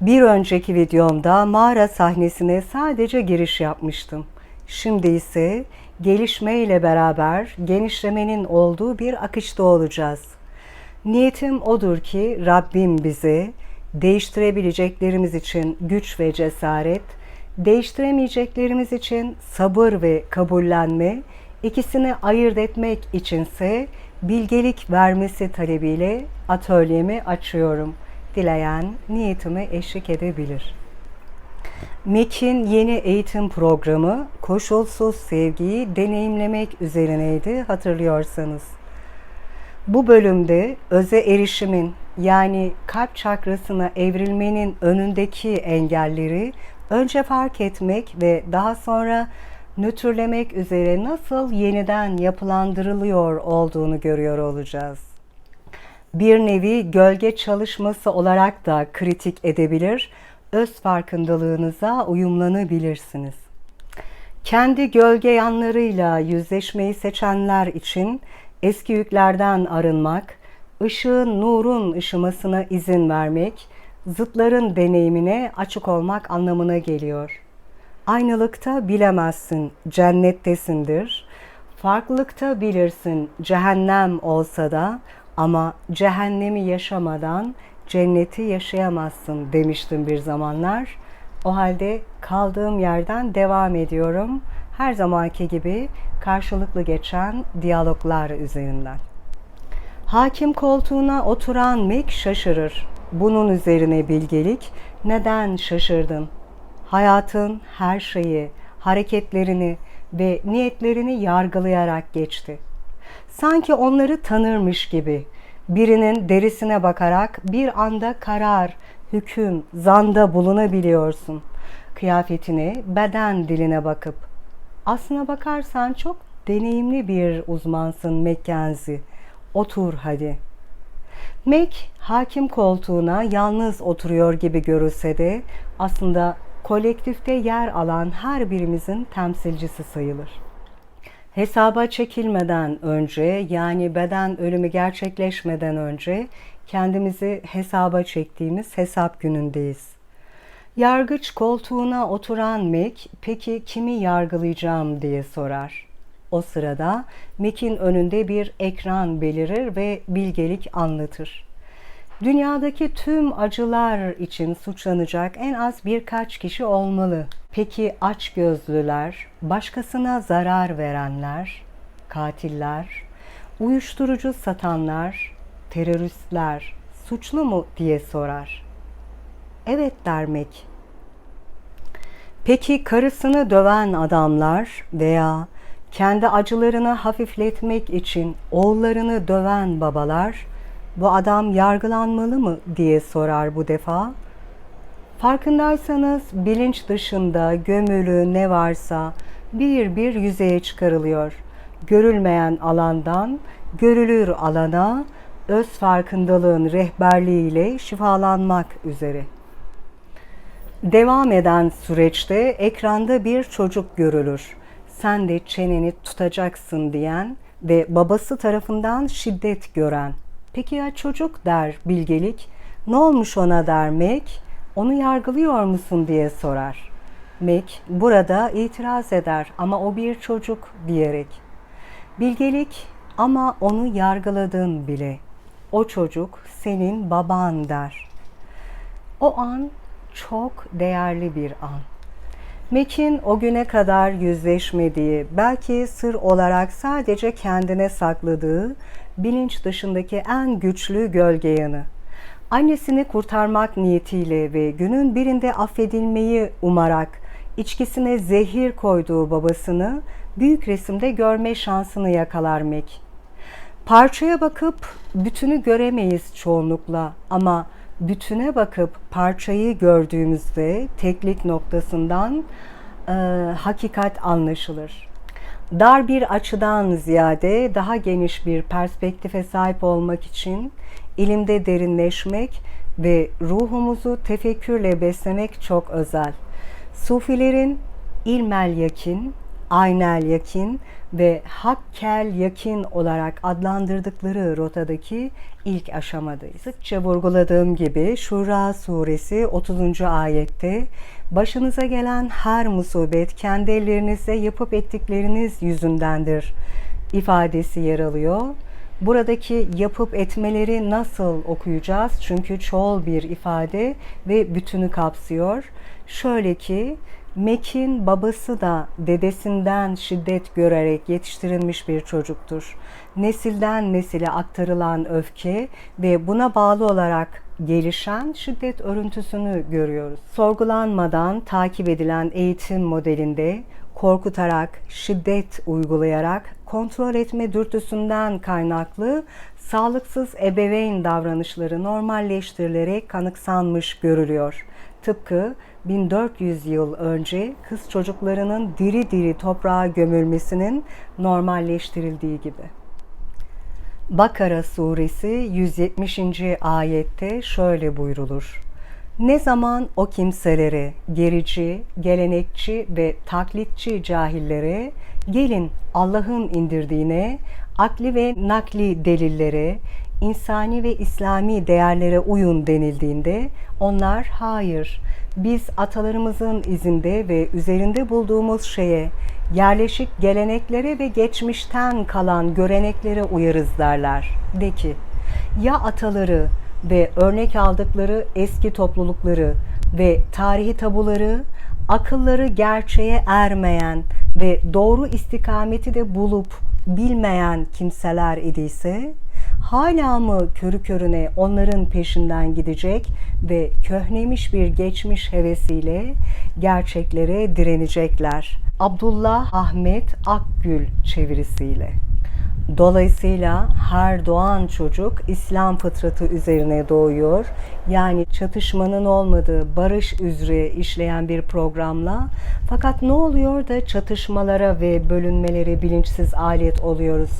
Bir önceki videomda mağara sahnesine sadece giriş yapmıştım. Şimdi ise gelişme ile beraber genişlemenin olduğu bir akışta olacağız. Niyetim odur ki Rabbim bize değiştirebileceklerimiz için güç ve cesaret, değiştiremeyeceklerimiz için sabır ve kabullenme, ikisini ayırt etmek içinse bilgelik vermesi talebiyle atölyemi açıyorum. Dileyen niyetime eşlik edebilir. MEK'in yeni eğitim programı koşulsuz sevgiyi deneyimlemek üzerineydi hatırlıyorsanız. Bu bölümde öze erişimin yani kalp çakrasına evrilmenin önündeki engelleri önce fark etmek ve daha sonra nötrlemek üzere nasıl yeniden yapılandırılıyor olduğunu görüyor olacağız. Bir nevi gölge çalışması olarak da kritik edebilir, öz farkındalığınıza uyumlanabilirsiniz. Kendi gölge yanlarıyla yüzleşmeyi seçenler için eski yüklerden arınmak, ışığın nurun ışımasına izin vermek, zıtların deneyimine açık olmak anlamına geliyor. Aynılıkta bilemezsin, cennettesindir. Farklılıkta bilirsin, cehennem olsa da ama cehennemi yaşamadan cenneti yaşayamazsın demiştim bir zamanlar. O halde kaldığım yerden devam ediyorum. Her zamanki gibi karşılıklı geçen diyaloglar üzerinden. Hakim koltuğuna oturan Mek şaşırır. Bunun üzerine bilgelik, neden şaşırdın? Hayatın her şeyi, hareketlerini ve niyetlerini yargılayarak geçti. Sanki onları tanırmış gibi birinin derisine bakarak bir anda karar, hüküm, zanda bulunabiliyorsun. Kıyafetine, beden diline bakıp. Aslına bakarsan çok deneyimli bir uzmansın Mackenzie. Otur hadi. Mac hakim koltuğuna yalnız oturuyor gibi görülse de aslında kolektifte yer alan her birimizin temsilcisi sayılır. Hesaba çekilmeden önce yani beden ölümü gerçekleşmeden önce kendimizi hesaba çektiğimiz hesap günündeyiz. Yargıç koltuğuna oturan Mac peki kimi yargılayacağım diye sorar. O sırada Mac'in önünde bir ekran belirir ve bilgelik anlatır. Dünyadaki tüm acılar için suçlanacak en az birkaç kişi olmalı. Peki aç gözlüler, başkasına zarar verenler, katiller, uyuşturucu satanlar, teröristler suçlu mu diye sorar. Evet dermek. Peki karısını döven adamlar veya kendi acılarını hafifletmek için oğullarını döven babalar bu adam yargılanmalı mı diye sorar bu defa. Farkındaysanız bilinç dışında gömülü ne varsa bir bir yüzeye çıkarılıyor. Görülmeyen alandan görülür alana öz farkındalığın rehberliğiyle şifalanmak üzere. Devam eden süreçte ekranda bir çocuk görülür. Sen de çeneni tutacaksın diyen ve babası tarafından şiddet gören. Peki ya çocuk der bilgelik. Ne olmuş ona der Mac. Onu yargılıyor musun diye sorar. Mac burada itiraz eder ama o bir çocuk diyerek. Bilgelik ama onu yargıladın bile. O çocuk senin baban der. O an çok değerli bir an. Mac'in o güne kadar yüzleşmediği, belki sır olarak sadece kendine sakladığı bilinç dışındaki en güçlü gölge yanı. Annesini kurtarmak niyetiyle ve günün birinde affedilmeyi umarak içkisine zehir koyduğu babasını büyük resimde görme şansını yakalar Mac. Parçaya bakıp bütünü göremeyiz çoğunlukla ama bütüne bakıp parçayı gördüğümüzde teklik noktasından e, hakikat anlaşılır. Dar bir açıdan ziyade daha geniş bir perspektife sahip olmak için ilimde derinleşmek ve ruhumuzu tefekkürle beslemek çok özel. Sufilerin ilmel yakin, aynel yakin ve hakkel yakin olarak adlandırdıkları rotadaki ilk aşamadayız. Sıkça vurguladığım gibi Şura suresi 30. ayette başınıza gelen her musibet kendi ellerinizle yapıp ettikleriniz yüzündendir ifadesi yer alıyor. Buradaki yapıp etmeleri nasıl okuyacağız? Çünkü çoğul bir ifade ve bütünü kapsıyor. Şöyle ki Mek'in babası da dedesinden şiddet görerek yetiştirilmiş bir çocuktur. Nesilden nesile aktarılan öfke ve buna bağlı olarak gelişen şiddet örüntüsünü görüyoruz. Sorgulanmadan takip edilen eğitim modelinde korkutarak, şiddet uygulayarak, kontrol etme dürtüsünden kaynaklı sağlıksız ebeveyn davranışları normalleştirilerek kanıksanmış görülüyor. Tıpkı 1400 yıl önce kız çocuklarının diri diri toprağa gömülmesinin normalleştirildiği gibi. Bakara suresi 170. ayette şöyle buyrulur. Ne zaman o kimselere, gerici, gelenekçi ve taklitçi cahillere gelin Allah'ın indirdiğine, akli ve nakli delillere, insani ve İslami değerlere uyun denildiğinde onlar hayır, biz atalarımızın izinde ve üzerinde bulduğumuz şeye, yerleşik geleneklere ve geçmişten kalan göreneklere uyarız derler. De ki, ya ataları ve örnek aldıkları eski toplulukları ve tarihi tabuları, akılları gerçeğe ermeyen ve doğru istikameti de bulup bilmeyen kimseler idiyse, hala mı körü körüne onların peşinden gidecek ve köhnemiş bir geçmiş hevesiyle gerçeklere direnecekler. Abdullah Ahmet Akgül çevirisiyle. Dolayısıyla her doğan çocuk İslam fıtratı üzerine doğuyor. Yani çatışmanın olmadığı barış üzere işleyen bir programla. Fakat ne oluyor da çatışmalara ve bölünmelere bilinçsiz alet oluyoruz?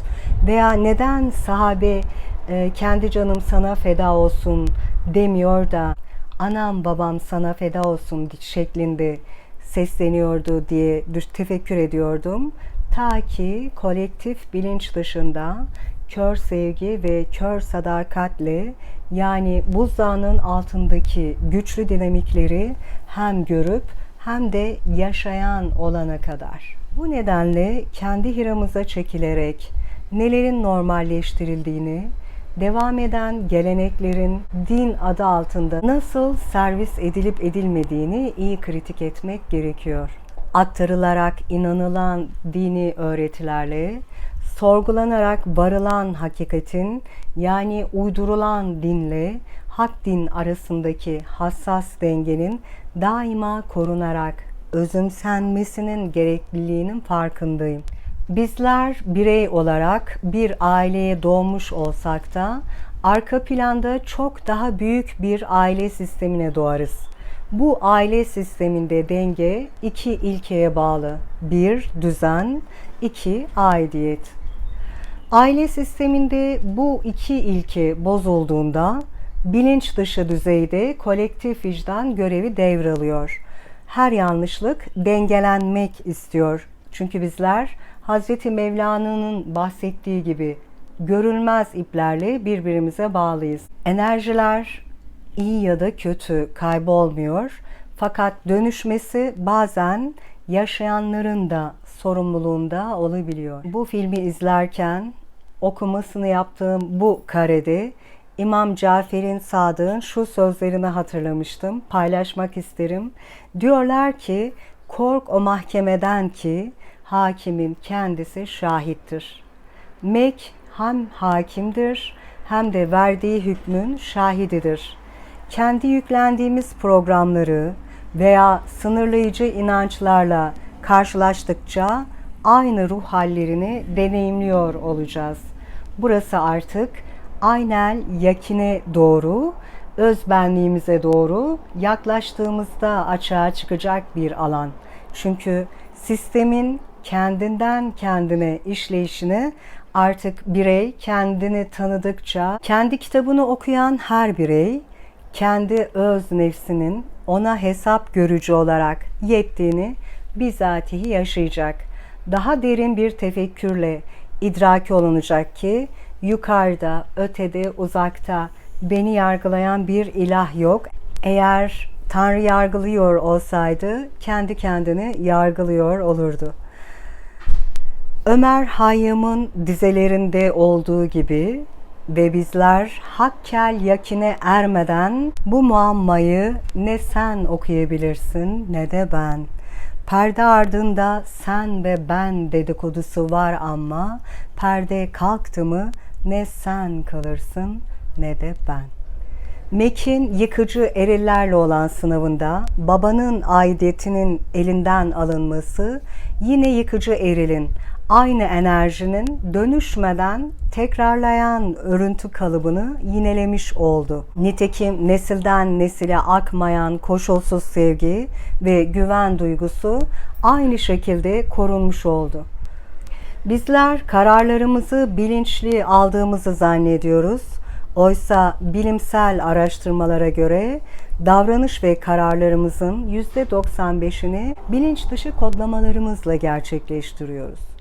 Veya neden sahabe e, kendi canım sana feda olsun demiyor da anam babam sana feda olsun şeklinde sesleniyordu diye tefekkür ediyordum. Ta ki kolektif bilinç dışında kör sevgi ve kör sadakatle yani buzdağının altındaki güçlü dinamikleri hem görüp hem de yaşayan olana kadar. Bu nedenle kendi hiramıza çekilerek nelerin normalleştirildiğini, devam eden geleneklerin din adı altında nasıl servis edilip edilmediğini iyi kritik etmek gerekiyor. Aktarılarak inanılan dini öğretilerle sorgulanarak varılan hakikatin yani uydurulan dinle hak din arasındaki hassas dengenin daima korunarak özümsenmesinin gerekliliğinin farkındayım. Bizler birey olarak bir aileye doğmuş olsak da arka planda çok daha büyük bir aile sistemine doğarız. Bu aile sisteminde denge iki ilkeye bağlı. Bir, düzen, iki, aidiyet. Aile sisteminde bu iki ilke bozulduğunda bilinç dışı düzeyde kolektif vicdan görevi devralıyor. Her yanlışlık dengelenmek istiyor. Çünkü bizler Hazreti Mevlana'nın bahsettiği gibi görülmez iplerle birbirimize bağlıyız. Enerjiler iyi ya da kötü kaybolmuyor. Fakat dönüşmesi bazen yaşayanların da sorumluluğunda olabiliyor. Bu filmi izlerken okumasını yaptığım bu karede İmam Cafer'in Sadık'ın şu sözlerini hatırlamıştım. Paylaşmak isterim. Diyorlar ki kork o mahkemeden ki hakimin kendisi şahittir. Mek hem hakimdir hem de verdiği hükmün şahididir. Kendi yüklendiğimiz programları veya sınırlayıcı inançlarla karşılaştıkça aynı ruh hallerini deneyimliyor olacağız. Burası artık aynel yakine doğru, özbenliğimize doğru yaklaştığımızda açığa çıkacak bir alan. Çünkü sistemin kendinden kendine işleyişini artık birey kendini tanıdıkça kendi kitabını okuyan her birey kendi öz nefsinin ona hesap görücü olarak yettiğini bizatihi yaşayacak. daha derin bir tefekkürle idraki olunacak ki yukarıda, ötede, uzakta beni yargılayan bir ilah yok. Eğer Tanrı yargılıyor olsaydı kendi kendini yargılıyor olurdu. Ömer Hayyam'ın dizelerinde olduğu gibi ve bizler hakkel yakine ermeden bu muammayı ne sen okuyabilirsin ne de ben. Perde ardında sen ve ben dedikodusu var ama perde kalktı mı ne sen kalırsın ne de ben. Mek'in yıkıcı erillerle olan sınavında babanın aidiyetinin elinden alınması yine yıkıcı erilin aynı enerjinin dönüşmeden tekrarlayan örüntü kalıbını yinelemiş oldu. Nitekim nesilden nesile akmayan koşulsuz sevgi ve güven duygusu aynı şekilde korunmuş oldu. Bizler kararlarımızı bilinçli aldığımızı zannediyoruz. Oysa bilimsel araştırmalara göre davranış ve kararlarımızın %95'ini bilinç dışı kodlamalarımızla gerçekleştiriyoruz.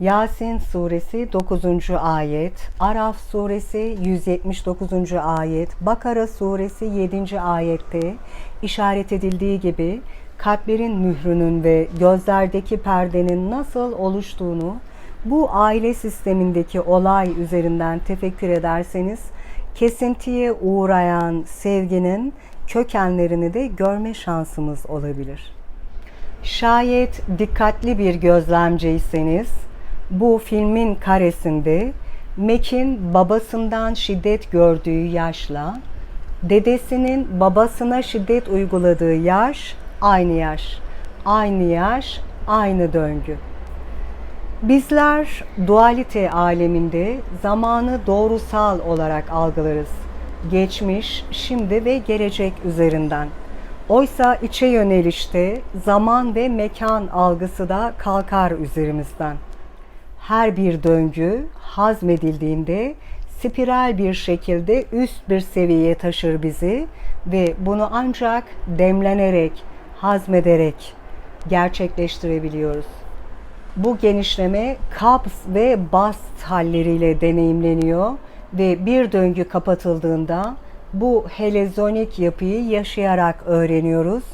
Yasin suresi 9. ayet, Araf suresi 179. ayet, Bakara suresi 7. ayette işaret edildiği gibi kalplerin mührünün ve gözlerdeki perdenin nasıl oluştuğunu bu aile sistemindeki olay üzerinden tefekkür ederseniz kesintiye uğrayan sevginin kökenlerini de görme şansımız olabilir. Şayet dikkatli bir gözlemciyseniz bu filmin karesinde Mac'in babasından şiddet gördüğü yaşla dedesinin babasına şiddet uyguladığı yaş aynı yaş. Aynı yaş, aynı döngü. Bizler dualite aleminde zamanı doğrusal olarak algılarız. Geçmiş, şimdi ve gelecek üzerinden. Oysa içe yönelişte zaman ve mekan algısı da kalkar üzerimizden. Her bir döngü hazmedildiğinde spiral bir şekilde üst bir seviyeye taşır bizi ve bunu ancak demlenerek, hazmederek gerçekleştirebiliyoruz. Bu genişleme kabz ve bast halleriyle deneyimleniyor ve bir döngü kapatıldığında bu helezonik yapıyı yaşayarak öğreniyoruz.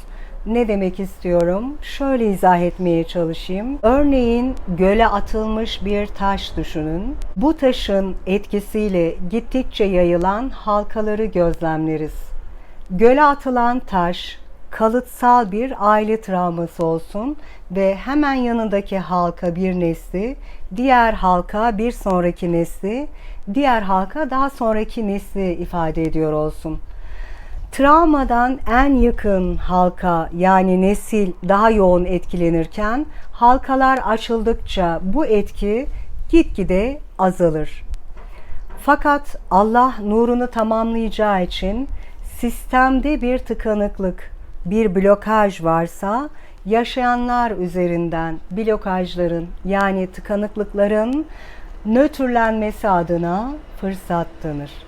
Ne demek istiyorum? Şöyle izah etmeye çalışayım. Örneğin göle atılmış bir taş düşünün. Bu taşın etkisiyle gittikçe yayılan halkaları gözlemleriz. Göle atılan taş kalıtsal bir aile travması olsun ve hemen yanındaki halka bir nesli, diğer halka bir sonraki nesli, diğer halka daha sonraki nesli ifade ediyor olsun. Travmadan en yakın halka yani nesil daha yoğun etkilenirken halkalar açıldıkça bu etki gitgide azalır. Fakat Allah nurunu tamamlayacağı için sistemde bir tıkanıklık, bir blokaj varsa yaşayanlar üzerinden blokajların yani tıkanıklıkların nötrlenmesi adına fırsat tanır.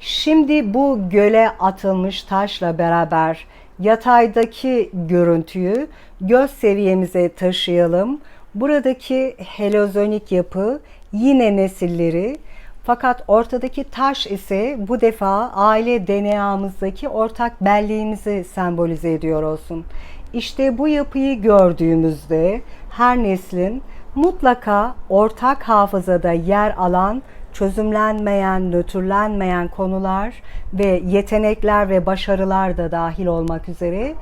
Şimdi bu göle atılmış taşla beraber yataydaki görüntüyü göz seviyemize taşıyalım. Buradaki helozonik yapı yine nesilleri fakat ortadaki taş ise bu defa aile DNA'mızdaki ortak belleğimizi sembolize ediyor olsun. İşte bu yapıyı gördüğümüzde her neslin mutlaka ortak hafızada yer alan çözümlenmeyen, nötrlenmeyen konular ve yetenekler ve başarılar da dahil olmak üzere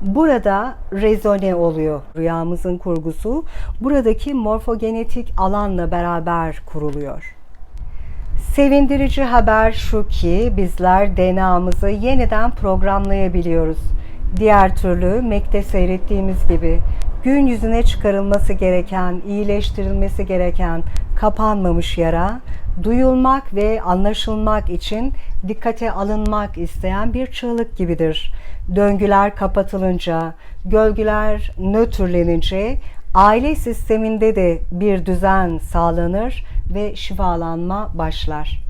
burada rezone oluyor. Rüyamızın kurgusu buradaki morfogenetik alanla beraber kuruluyor. Sevindirici haber şu ki bizler DNA'mızı yeniden programlayabiliyoruz. Diğer türlü Mek'te seyrettiğimiz gibi gün yüzüne çıkarılması gereken, iyileştirilmesi gereken kapanmamış yara, duyulmak ve anlaşılmak için dikkate alınmak isteyen bir çığlık gibidir. Döngüler kapatılınca, gölgeler nötrlenince aile sisteminde de bir düzen sağlanır ve şifalanma başlar.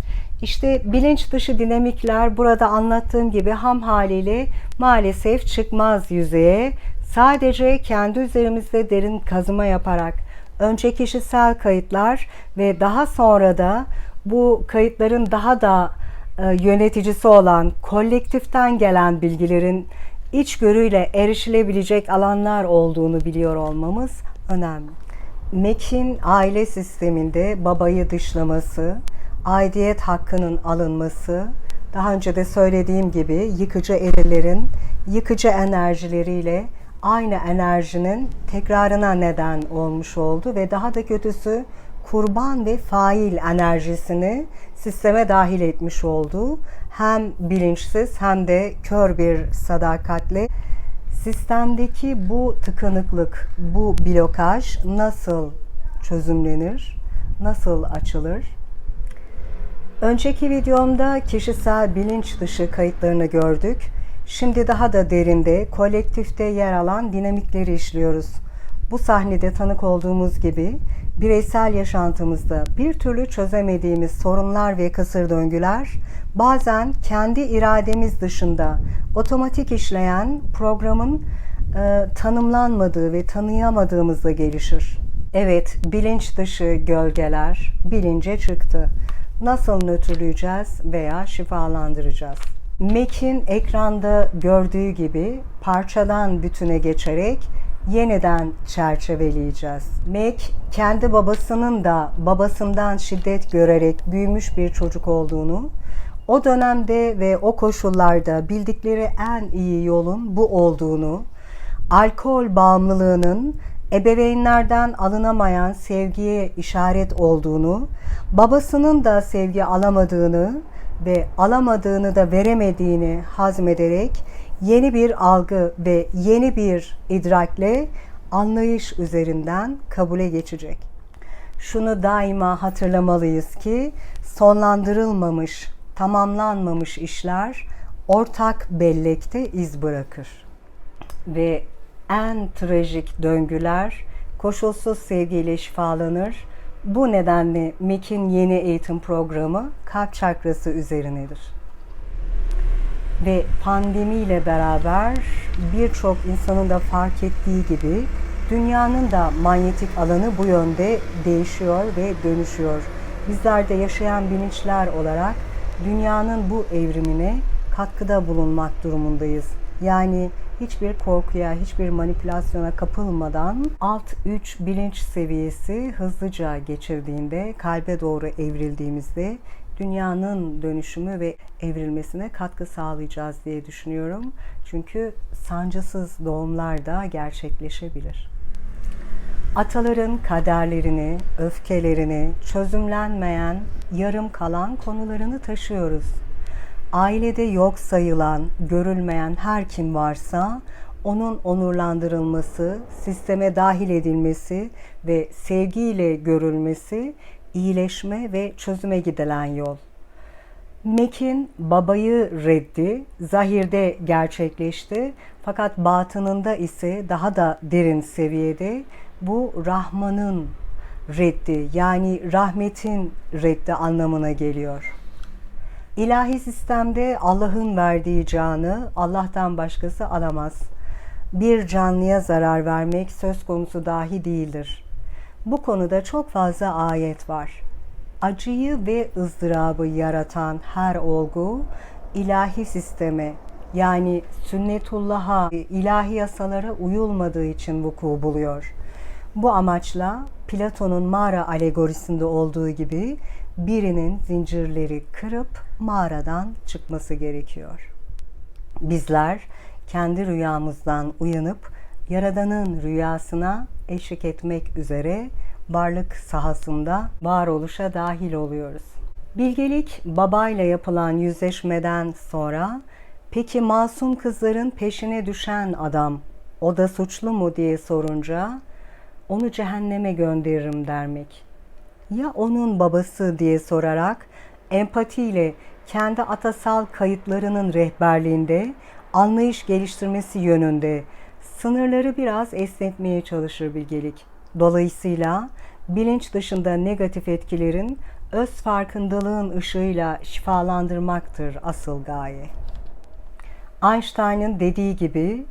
İşte bilinç dışı dinamikler burada anlattığım gibi ham haliyle maalesef çıkmaz yüzeye Sadece kendi üzerimizde derin kazıma yaparak önce kişisel kayıtlar ve daha sonra da bu kayıtların daha da e, yöneticisi olan kolektiften gelen bilgilerin içgörüyle erişilebilecek alanlar olduğunu biliyor olmamız önemli. Mac'in aile sisteminde babayı dışlaması, aidiyet hakkının alınması, daha önce de söylediğim gibi yıkıcı erilerin yıkıcı enerjileriyle aynı enerjinin tekrarına neden olmuş oldu ve daha da kötüsü kurban ve fail enerjisini sisteme dahil etmiş oldu. Hem bilinçsiz hem de kör bir sadakatle sistemdeki bu tıkanıklık, bu blokaj nasıl çözümlenir? Nasıl açılır? Önceki videomda kişisel bilinç dışı kayıtlarını gördük. Şimdi daha da derinde kolektifte yer alan dinamikleri işliyoruz. Bu sahnede tanık olduğumuz gibi bireysel yaşantımızda bir türlü çözemediğimiz sorunlar ve kısır döngüler bazen kendi irademiz dışında otomatik işleyen programın e, tanımlanmadığı ve tanıyamadığımızda gelişir. Evet, bilinç dışı gölgeler bilince çıktı. Nasıl nötrleyeceğiz veya şifalandıracağız? Mac'in ekranda gördüğü gibi parçadan bütüne geçerek yeniden çerçeveleyeceğiz. Mac kendi babasının da babasından şiddet görerek büyümüş bir çocuk olduğunu, o dönemde ve o koşullarda bildikleri en iyi yolun bu olduğunu, alkol bağımlılığının ebeveynlerden alınamayan sevgiye işaret olduğunu, babasının da sevgi alamadığını ve alamadığını da veremediğini hazmederek yeni bir algı ve yeni bir idrakle anlayış üzerinden kabule geçecek. Şunu daima hatırlamalıyız ki sonlandırılmamış, tamamlanmamış işler ortak bellekte iz bırakır. Ve en trajik döngüler koşulsuz sevgiyle şifalanır. Bu nedenle MEK'in yeni eğitim programı kalp çakrası üzerinedir. Ve pandemiyle beraber birçok insanın da fark ettiği gibi dünyanın da manyetik alanı bu yönde değişiyor ve dönüşüyor. Bizler de yaşayan bilinçler olarak dünyanın bu evrimine katkıda bulunmak durumundayız. Yani hiçbir korkuya, hiçbir manipülasyona kapılmadan alt 3 bilinç seviyesi hızlıca geçirdiğinde, kalbe doğru evrildiğimizde dünyanın dönüşümü ve evrilmesine katkı sağlayacağız diye düşünüyorum. Çünkü sancısız doğumlar da gerçekleşebilir. Ataların kaderlerini, öfkelerini, çözümlenmeyen, yarım kalan konularını taşıyoruz. Ailede yok sayılan, görülmeyen her kim varsa onun onurlandırılması, sisteme dahil edilmesi ve sevgiyle görülmesi iyileşme ve çözüme gidilen yol. Mek'in babayı reddi zahirde gerçekleşti fakat batınında ise daha da derin seviyede bu Rahman'ın reddi yani rahmetin reddi anlamına geliyor. İlahi sistemde Allah'ın verdiği canı Allah'tan başkası alamaz. Bir canlıya zarar vermek söz konusu dahi değildir. Bu konuda çok fazla ayet var. Acıyı ve ızdırabı yaratan her olgu ilahi sisteme yani sünnetullah'a, ilahi yasalara uyulmadığı için vuku buluyor. Bu amaçla Platon'un mağara alegorisinde olduğu gibi birinin zincirleri kırıp mağaradan çıkması gerekiyor. Bizler kendi rüyamızdan uyanıp Yaradan'ın rüyasına eşlik etmek üzere varlık sahasında varoluşa dahil oluyoruz. Bilgelik babayla yapılan yüzleşmeden sonra peki masum kızların peşine düşen adam o da suçlu mu diye sorunca onu cehenneme gönderirim dermek. Ya onun babası diye sorarak empatiyle kendi atasal kayıtlarının rehberliğinde anlayış geliştirmesi yönünde sınırları biraz esnetmeye çalışır bilgelik. Dolayısıyla bilinç dışında negatif etkilerin öz farkındalığın ışığıyla şifalandırmaktır asıl gaye. Einstein'ın dediği gibi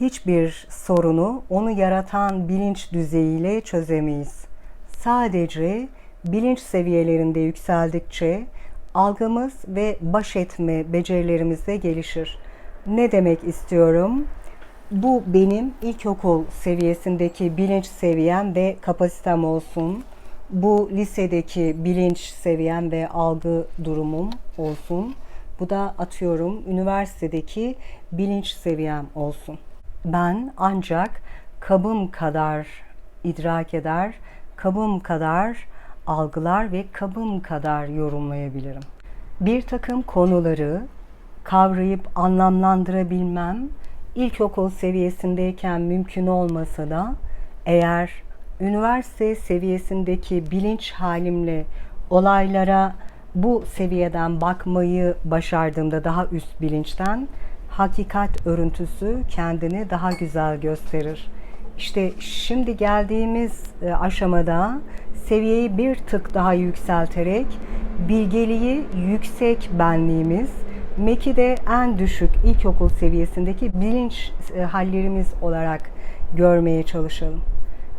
hiçbir sorunu onu yaratan bilinç düzeyiyle çözemeyiz. Sadece bilinç seviyelerinde yükseldikçe algımız ve baş etme becerilerimiz de gelişir. Ne demek istiyorum? Bu benim ilkokul seviyesindeki bilinç seviyem ve kapasitem olsun. Bu lisedeki bilinç seviyem ve algı durumum olsun. Bu da atıyorum üniversitedeki bilinç seviyem olsun. Ben ancak kabım kadar idrak eder, kabım kadar algılar ve kabım kadar yorumlayabilirim. Bir takım konuları kavrayıp anlamlandırabilmem ilkokul seviyesindeyken mümkün olmasa da eğer üniversite seviyesindeki bilinç halimle olaylara bu seviyeden bakmayı başardığımda daha üst bilinçten hakikat örüntüsü kendini daha güzel gösterir. İşte şimdi geldiğimiz e, aşamada seviyeyi bir tık daha yükselterek bilgeliği yüksek benliğimiz, MEK'i de en düşük ilkokul seviyesindeki bilinç e, hallerimiz olarak görmeye çalışalım.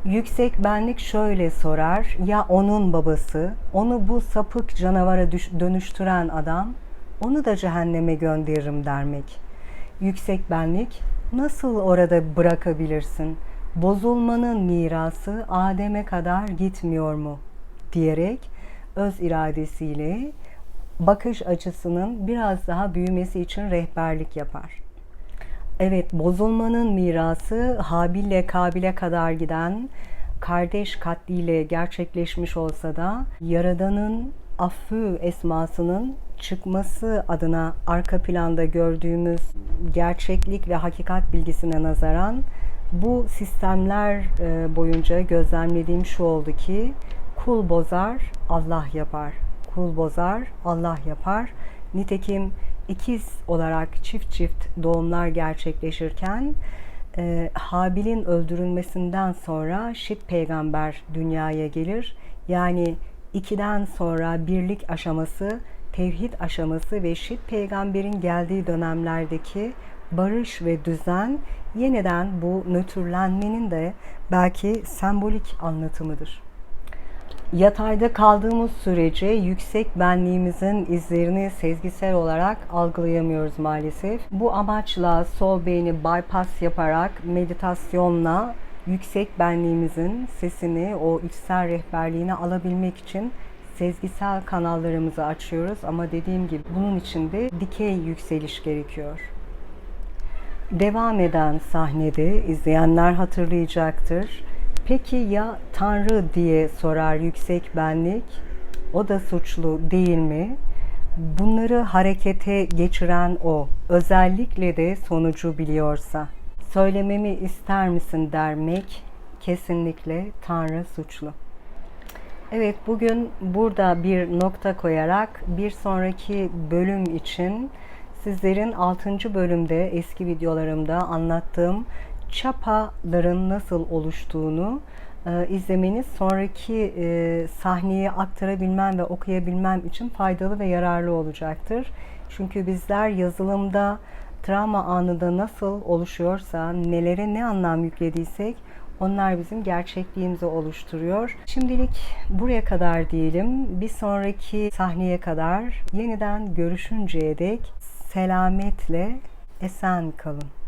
Yüksek benlik şöyle sorar, ya onun babası, onu bu sapık canavara dönüştüren adam, onu da cehenneme gönderirim dermek. Yüksek benlik, nasıl orada bırakabilirsin? Bozulmanın mirası Adem'e kadar gitmiyor mu? diyerek öz iradesiyle bakış açısının biraz daha büyümesi için rehberlik yapar. Evet, bozulmanın mirası Habil'le Kabil'e kadar giden kardeş katliyle gerçekleşmiş olsa da Yaradan'ın affı esmasının çıkması adına arka planda gördüğümüz gerçeklik ve hakikat bilgisine nazaran bu sistemler e, boyunca gözlemlediğim şu oldu ki kul bozar, Allah yapar. Kul bozar, Allah yapar. Nitekim ikiz olarak çift çift doğumlar gerçekleşirken e, Habil'in öldürülmesinden sonra Şit peygamber dünyaya gelir. Yani ikiden sonra birlik aşaması, tevhid aşaması ve Şit peygamberin geldiği dönemlerdeki barış ve düzen yeniden bu nötrlenmenin de belki sembolik anlatımıdır. Yatayda kaldığımız sürece yüksek benliğimizin izlerini sezgisel olarak algılayamıyoruz maalesef. Bu amaçla sol beyni bypass yaparak meditasyonla yüksek benliğimizin sesini, o içsel rehberliğini alabilmek için sezgisel kanallarımızı açıyoruz ama dediğim gibi bunun için de dikey yükseliş gerekiyor. Devam eden sahnede izleyenler hatırlayacaktır. Peki ya Tanrı diye sorar yüksek benlik? O da suçlu değil mi? Bunları harekete geçiren o. Özellikle de sonucu biliyorsa. Söylememi ister misin dermek kesinlikle Tanrı suçlu. Evet bugün burada bir nokta koyarak bir sonraki bölüm için sizlerin 6. bölümde eski videolarımda anlattığım çapaların nasıl oluştuğunu e, izlemeniz sonraki e, sahneye aktarabilmem ve okuyabilmem için faydalı ve yararlı olacaktır. Çünkü bizler yazılımda travma anında nasıl oluşuyorsa, nelere ne anlam yüklediysek onlar bizim gerçekliğimizi oluşturuyor. Şimdilik buraya kadar diyelim. Bir sonraki sahneye kadar yeniden görüşünceye dek selametle esen kalın.